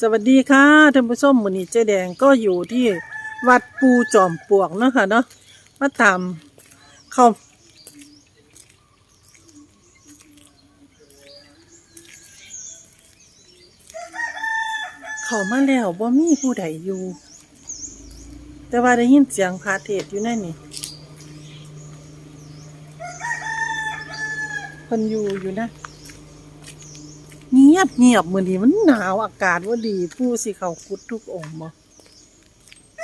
สวัสดีค่ะท่านผู้ชมวันนี้เจ๊แดงก็อยู่ที่วัดปูจอมปวกเนาะค่ะเนาะมาตามเขาเขามาแล้วบ่มีผู้ใดอยู่ แต่ว่าได้ยินเสียงพระเทศอยู่นั่นนี่เพิ่นอยู่อยู่นะ ยบเงียบมือนี้มันหนาวอากาศว่าดีผู้สิเขาคุดทุกองค์บ่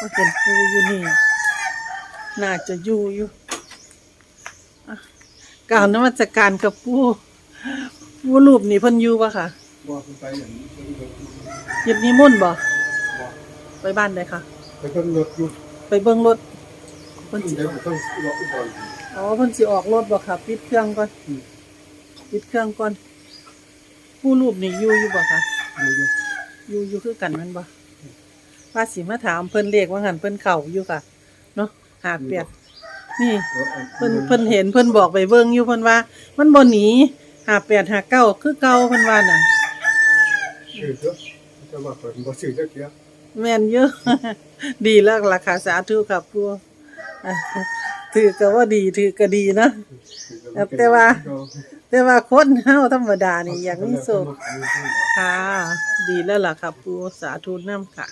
ว่าเป็นปูอยู่นี่ น่าจะอยู่อยู่อะกล่าวนมัสการกับปูปูรูปนี่เพิ่นอยู่ปะค่ะบอกไปอย่างนี้เพิ่นรถอยู่ยิบนิมนต์บ่บอกไปบ้านเลยค่ะ ไปเพิ่นรถอยู่ไปเบิ่งรถเพิ่นเพิ่นสิเดี๋ยวผมต้องรออุบลอ๋อเพิ่นสิออกรถบ่ค่ะ ปิดเครื่องก่อนอืมปิดเครื่องก่อน ผู้รูปนี่อยู่อยู่บ่ค่ะอยู่อยู่อยู่อยู่คือกันแมันบ่ว่าสิมาถามเพิ่นเรียกว่าหันเพิ่นเข่าอยู่ค่ะเนาะหาเปียดนี่ เพิ่นเพิ่นเห็นเพิ่นบอกไปเบิ่งอยู่เพิ่นว่า มันบ่หนีหาแปดหาเก้าคือเก่าเพิ่นว่าน่ะชื่อเถอะจะว่าเพิ่นบ่ชื่อจักเที่ยแม่นเยอะ ดีแล้วล่ะค่ะสาธุครับปู่อะ ถือก็ว่าดีถือก็ดีนะแต่ว่า แต่ว่าคนเฮาธรรมดานี่อย่างนี้โซค่ะ ดีแล้วล่ะครับปู่สาธุนำค่ะ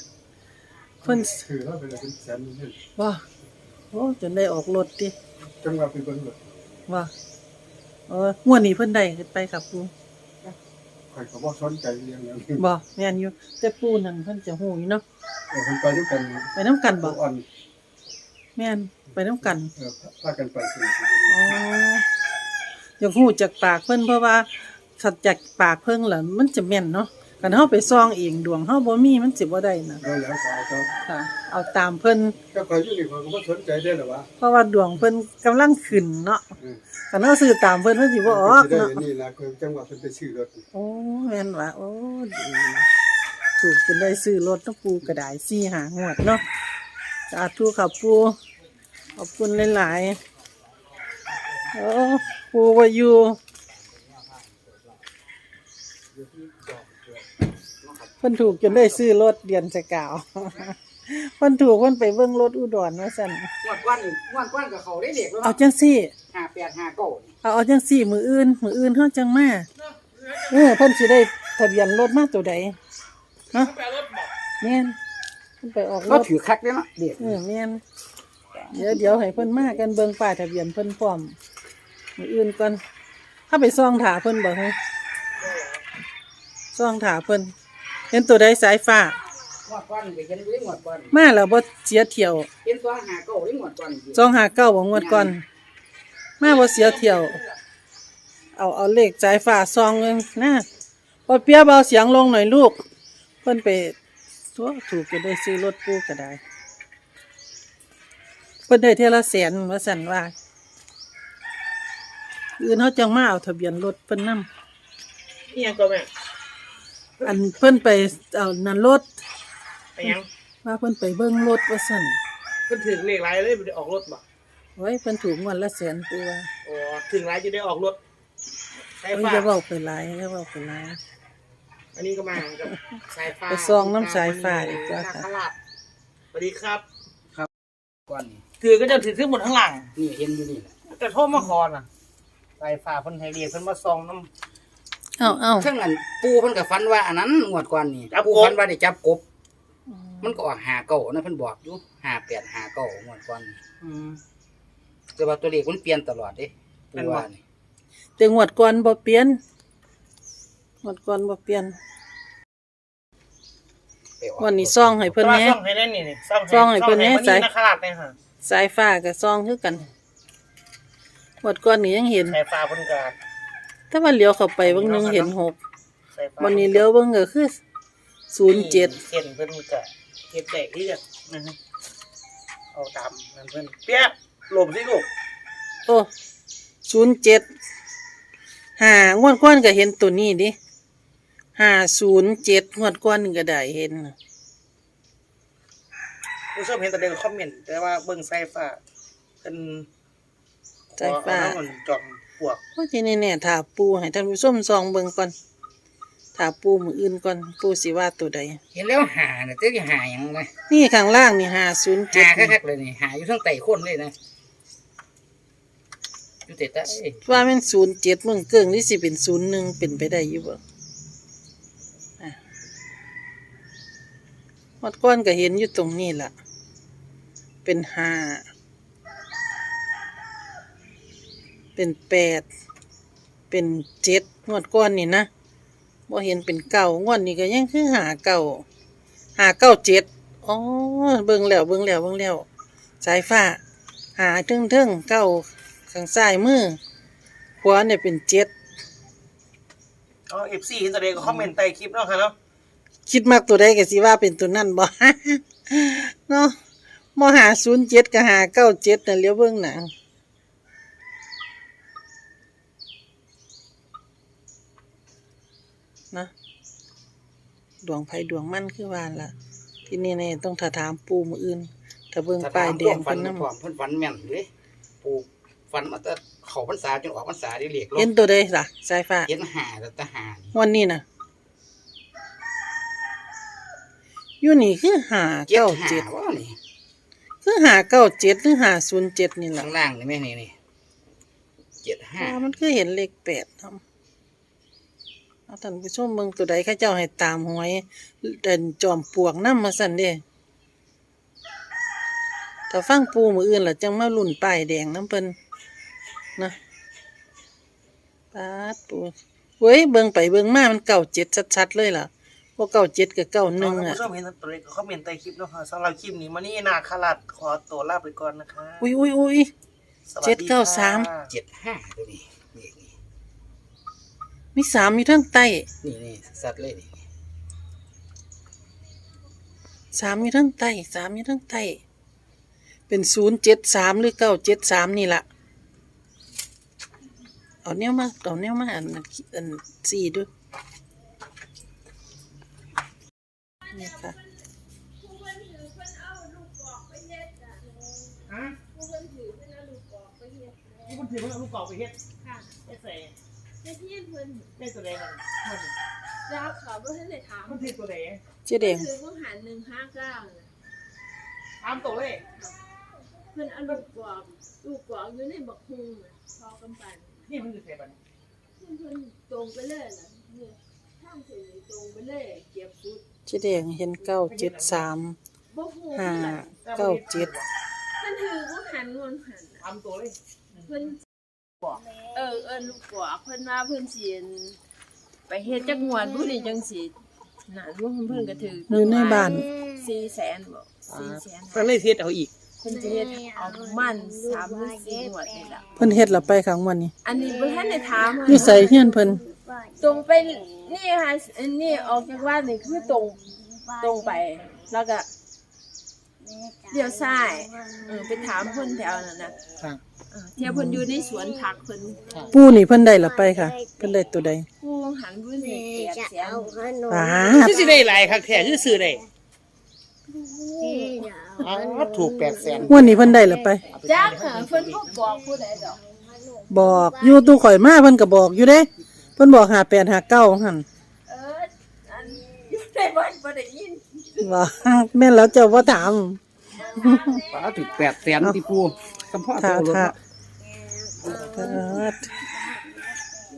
เพิ่นถือแล้วเป็นเป็นแสนนี่ว่าโอ้จนได้ออกรถติจังว่าไปเบิ่งรถว่าเอองวดนี้เพิ่นได้ขึ้นไปครับปู่ข่อยก็บ่สนใจเรื่องนั้นบ่แม่นอยู่แต่ปู่นั่นเพิ่นจะฮู้อยู่เนาะเออเพิ่นไปด้วยกันไปนํกันบ่อ่อน แม่นไปนํกัน เออพากันไปคืออ๋ออยากฮู้จากปากเพิ่นเพราะว่าสัจจากปากเพิ่นล่ะมันจะแม่นเนาะกันเฮาไปซ่องเองดวงเฮาบ่มีมันสิบ่ได้น่ะแล้วแล้วก็เอาก็ค่ะ เอาตามเพิ่นก็ข่อยอยู่นี่ข่อยก็บ่สนใจได้หรอวะเพราะว่าดวงเพิ่นกำลังขึ้นเนาะเออกันเฮาซื้อตามเพิ่นมันสิบ่ออกสิได้เนาะ นี่ล่ะคือจังว่าเพิ่นไปซื้อรถโอ้แม่นว่าโอ้ดีถูกจนได้ซื้อรถเนาะปูก็ได้4 5งวดเนาะ สาธุครับปูขอบคุณหลายๆโอ้ปูว่าอยู่เพิ่นถูกจนได้ซื้อรถเดือนสกาวเพิ่นถูกเพิ่นไปเบิ่งรถอุดรว่าซั่นงวดก้อนงวดก้อนกับเขาได้เด็กแล้วเอาจังซี่ห้าแปดห้าเก้าเอาเอาจังซี่มืออื่น มืออื่นเฮาจังมาเออเพิ่นสิได้ทะเบียนรถมาตัวใดฮะแม่นเพิ่น ไปออกรเขาถถือคักได้เนาะเด็กเออแม่นเดี๋ยวเดี๋ยวให้เพิ่นมากันเบิ่งป้ายทะเบียนเพิ่นพร้อมมืออื่นก่อนถ้าไปซ่องถาเพิ่นบ่ฮะซ่องถาเพิ่นเห็นตัวใดสายฟ้า งวดก้อนไปเห็นอยู่งวดก้อนมาแล้วบ่เสียเที่ยว เห็นตัวห้าเก้าได้งวดก้อนจองหาเก้าบ่งวดก่อน มาบ่เสียเที่ยว เอาเอาเลขสายฟ้าซองเงินนะพอเปียเบาเสียงลงหน่อยลูก เพิ่นไป ตัวถูกจะได้ซื้อรถปูก็ได้เพิ่นได้เท่าละแสนว่าสั่นว่าอื่นเขาจังมาเอาทะเบียนรถเพิ่นนำนี่ยังก็แม่อันเพิ่นไปเอานั่นรถไปยังว่าเพิ่นไปเบิ่งรถว่าสั่นเพิ่นถึงเลขไรเลยบ่ได้ออกรถบ่ไว้เพิ่นถูกงวดละแสนปูว่าอ๋อถึงไรจะได้ออกรถสายเอ้ยฟ้าอย่าเว้าไปหลายอย่าเว้าไปหลาย อันนี้ก็มากับสายฟ้าไปซองน้ำสายฟ้าอีกว่าค่ะนาคราชสวัสดีครับ ก้อนนี่ถือก็จะถือขึ้นบนข้างหลัง นี่เห็นอยู่นี่แหละแต่โทษมาคอน่ะสายฟ้าเพิ่นให้เรียกเพิ่นมาซองน้เอ้าเอ้าเครื่องอันปูเพิ่นกับฟันว่าอันนั้นงวดก้อนนี่จับกบ ปูฟันว่าได้จับกบ มันก็ออกหาเก้านะเพิ่นบอกอยู่ห้าแปดห้าเก้างวดก้อนนี่ำอืม แต่ว่าตัวเลขมันเปลี่ยนตลอดเด้ปูว่านี่แต่งวดก่อนบ่เปลี่ยน งวดก่อนบ่เปลี่ยน ไปออกวันนี้ซ่องให้เพิ่นแต่ว่าแหน่ ซ่องให้ได้นี่นี่ซ่องซ่องให้เพิ่นแหน่ซ่องสายนาคราชเนี่ยฮะสายฟ้ากับซองคือกันงวดก่อนนี่ยังเห็นสายฟ้าเพิ่นก็ถ้าว่าเลี้ยวเข้าไปเบิ่งหนึงเห็นหกสายฟ้าวันนี้เลี้ยวเบิ่งก็คือศูนย์เจ็ดเส้นเพิ่นก็เฮ็ดได้ที่จะนะฮะเอาตามนั่นเพิ่นเปียหลบสิลูกโอ้ศูนย์เจ็ดห้างวดก่อนก็เห็นตัวนี้ดิ ห้าศูนย์เจ็ดงวดก่อนนี่ก็ได้เห็นน่ะผู้ชมเห็นแต่เด็กคอมเมนต์แต่ว่าเบิ่งสายฟ้าเป็นสายฟ้าเอน้ำมันจอมปลวกว่าที่แน่ๆถ้าปูให้ท่านผู้ชมซองเบิ่งก่อนถ้าปูมืออื่นก่อนปูสิว่าตัวใด เห็นแล้วหาเนี่ยเจ๊จะหาหยังไงนี่ข้างล่างนี่ห้าศูนย์เจ็ดหาคักๆเลยนี่หาอยู่ทั้งไต่ข้นเลยนะอยู่แต่ใต้ว่าแมันศูนย์เจ็ดมึงเกิงนี่สิเป็นศูนย์หนึ่งเป็นไปได้อยู่บ่อะ วัดก้อนก็เห็นอยู่ตรงนี้ล่ะ เป็นห้า เป็นแปด เป็นเจ็ดงวดก้อนนี่นะบ่เห็นเป็นเก้างวดนี้ก็ยังคือหาเก้าหาเก้าเจ็ดอ๋อเบิ่งแล้วเบิ่งแล้วเบิ่งแล้วสายฟ้า หาเทิงเทิงเก้าข้างซ้ายมือขวาเนี่ยเป็นเจ็ดเอเอฟซีเห็นตัวใดก็คอมเมนต์ใต้คลิปเนาะค่ะเนาะ คิดมากตัวใดก็สิว่าเป็นตัวนั่นบ่ เนาะมหาศูนย์เจ็ดกับหาเก้าเจ็ดน่ะเลี้ยวเบิ่งหนังนะดวงไผดวงมันคือว่าล่ะ ที่นี่เนี่ยต้องถ้าถามปูมืออื่น ถ้าเบิ่งป้ายแดงฟัเพิ่นนน้ำนำพร้อมเพิ่นฟันแม่นเลยปลูกฟันมาแต่เขาพรรษาจนออกพรรษาได้เรียกลเห็นตัวใดล่ะสายฟ้าเห็นหาแต่ทหารวันนี้น่ะ อยู่นี่คือหาเจ็ดเก้าหาเจ็ดว่านี่คือหาเก้าเจ็ดหรือหาศูนย์เจ็ดนี่แหละข้างล่างนี่แม่นี่นี่เจ็ดห้ามันคือเห็นเลขแปดทำเอาท่านผู้ชมเบิ่งตัวใดเข้าเจ้าให้ตามหวยเดินจอมปลวกน้ำมาสั่นเด้ถ้าฟังปูมืออื่นล่ะจังมาลุ่นป้ายแดงน้ำเพิ่นนะปาดปูเว้ยเบิ่งไปเบิ่งมามันเก้าเจ็ดชัดๆเลยล่ะ พวกเก้าเจ็ดกับเก้าหนึ่งท่านอะผู้ชมเห็นตัวใดก็คอมเมนต์ใต้คลิปเนาะค่ะสำหรับคลิปนี้มานี่นาคาราดขอตัวลาไปก่อนนะคะ อุ้ยอุ้ยอุ้ยสวัสเจ็ดเก้าสามค่ะเจ็ดห้าตัวนี้นี่นี่มีสามอยู่ทั้งใต้นี่นี่สัตว์เลยนี่สามอยู่ทั้งใต้สามอยู่ทั้งใต้เป็นศูนย์เจ็ดสามหรือเก้าเจ็ดสามนี่ล่ะเอาเนี้ยมาเอาเนี้ยมาอันนั้นอันสี่ด้วย นี่ค่ะฮะผู้คนถือเพิ่นเอาลูกกรอกไปเฮ็ดค่ะเฮ็ดใส่ในที่เพิ่นเฮ็ดตัวใดมันมันจะเอาเขาบ่ทันได้ถามมันถือตัวใดเจ๊แดงคือผู้หาร159น่ะตามตัวเลยเพิ่นเอาลูกกรอกลูกกรอกอยู่ในบักฮุงน่ะพอกันปันนี่มันคือใส่บัดนี้เพิ่นเพิ่นตรงไปเลยน่ะเนี่ยทางสิตรงไปเลยเก็บสุด เจ๊แดงเห็นเก้าเจ็ดสามบ่ฮู้ห้าคือกันเก้าเจ็ดเพิ่นถือผู้หันงอนหันน่ะตามตัวเลยเพิ่นบอกเออเอิ้นลูกกรอกเพิ่นว่าเพิ่นสิไปเฮ็ดจักงวดผู้นี้จังสินั่นว่าเพิ่นก็ถืออยู่ในบ้าน400,000บ่400,000ก็เลยเฮ็ดเอาอีกเพิ่นจะเฮ็ดเอาประมาณสามหรือสี่งวดนี่ล่ะเพิ่นเฮ็ดและไปครั้งวันนี้ อันนี้บ่ทันได้ถามอยู่ใส่เฮียนเพิ่น ตรงไปนี่ค่ะอันนี้ออกจากบ้านนี่คือตรงตรงไป แล้วก็เลี้ยวซ้ายเออไปถามเพิ่นแถวนั้นน่ะค่ะเออเที่ยวเพิ่นอยู่ในสวนผักเพิ่นปูนี่เพิ่นได้และไปค่ะ เพิ่นได้ตัวใดผู้หันเพิ่นนี่แปดแสนป้าดคือสิได้หลายคักแท้คือซื้อได้อ๋อถูก800,000งวันนี้เพิ่นได้และไปจักหาเพิ่นบ่บอกผู้ใดดอก บอกอยู่ตู้ข่อยมาเพิ่นก็บอกอยู่เด้ เพิ่นบอกหาแปดหาเก้าหั่นเอออันอยู่ในบ้านบ่ได้ยินว่าแม่นแล้วเจ้าบ่ถามป้าถึงแปดแสนที่ปูคำพ่อถ้าตัวรถถ้าเนาะเอิ้น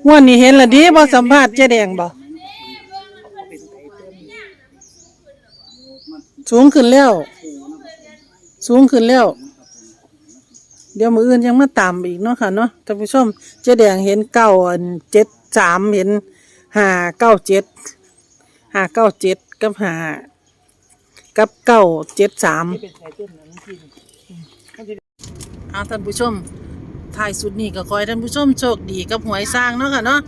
งวันนี้เห็นและดิบ่สัมภาษณ์เจ๊แดงบ่สูงขึ้นแล้ว สูงขึ้นแล้ว เดี๋ยวมืออื่นยังมาตามอีกเนาะค่ะเนาะท่านผู้ชมเจ๊แดงเห็นเก้าอันเจ็ด สามเห็นห้าเก้าเจ็ดห้าเก้าเจ็ดกับห้ากับเก้าเจ็ดสามเป็นไทเติ้ลนั้นที่เอาท่านผู้ชมท้ายสุดนี้ก็ขอให้ท่านผู้ชมโชคดีกับหวยสร้างเนาะค่ะเนาะ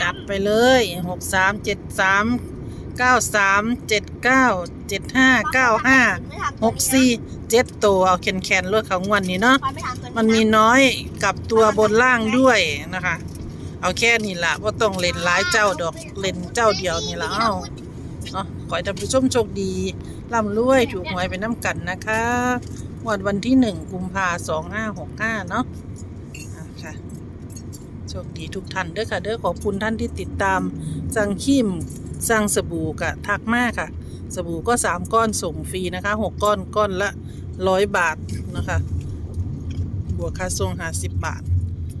จัดไปเลยหกสามเจ็ดสามเก้าสามเจ็ดเก้าเจ็ดห้าเก้าห้าหกสี่เจ็ดตัวเอาแคนแคนๆรถของวันนี้เนาะมันมีน้อยกับตัวบนล่างด้วยนะคะ เอาแค่นี้ละว่าต้องเล่นหลายเจ้าดอกเล่นเจ้าเดียวนี่ละเอาเนาะขอให้ท่านผู้ชมโชคดีร่ำรวยถูกหวยไปน้ำกันนะคะวันวันที่หนึ่งกุมภาสองห้าหกห้าเนาะค่ะโชคดีทุกท่านเด้อค่ะเด้อขอบคุณท่านที่ติดตามสั่งครีมสั่งสบู่กะทักมากค่ะ สบู่ก็3ก้อนส่งฟรีนะคะ6ก้อนก้อนละ100บาทนะคะ บวกค่าส่ง50บาท